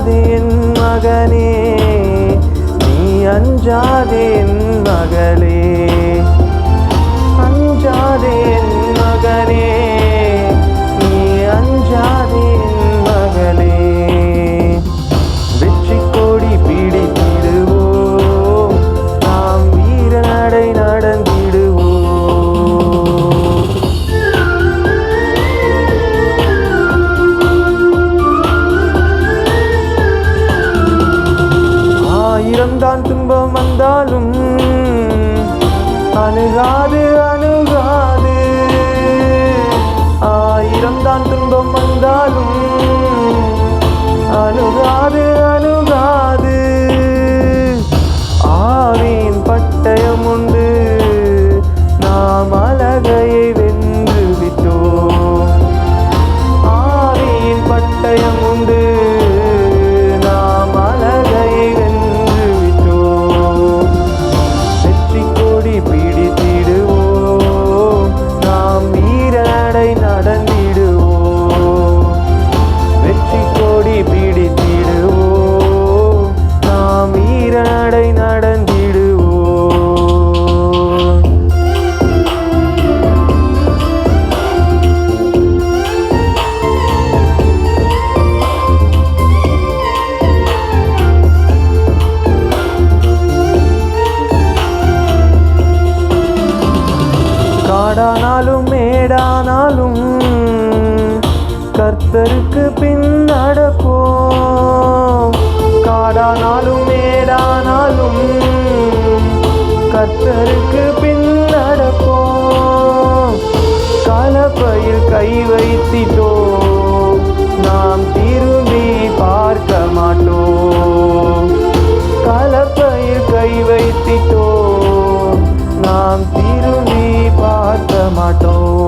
அஞ்சாதே என் மகனே நீ அஞ்சாதே என் மகளே. அஞ்சாதே மகனே. தான் துன்பம் வந்தாலும் அணுகாது அணுகாது. ஆயிரம் தான் துன்பம் வந்தாலும் அணுகாது அணுகாது. ஆவின் பட்டயம் உண்டு நாம் அழகையை வென்று விட்டோம். ஆவியின் பட்டயம் உண்டு காடானாலும் மேடானாலும் கர்த்தருக்கு பின்னடப்போம் காடானாலும் மேடானாலும் கர்த்தருக்கு பின்னடப்போம் கலப்பையில் கை வைத்திட்டோ நாம் திரும்பி பார்க்க மாட்டோம். கலப்பையில் கை வைத்திட்டோ My tomato.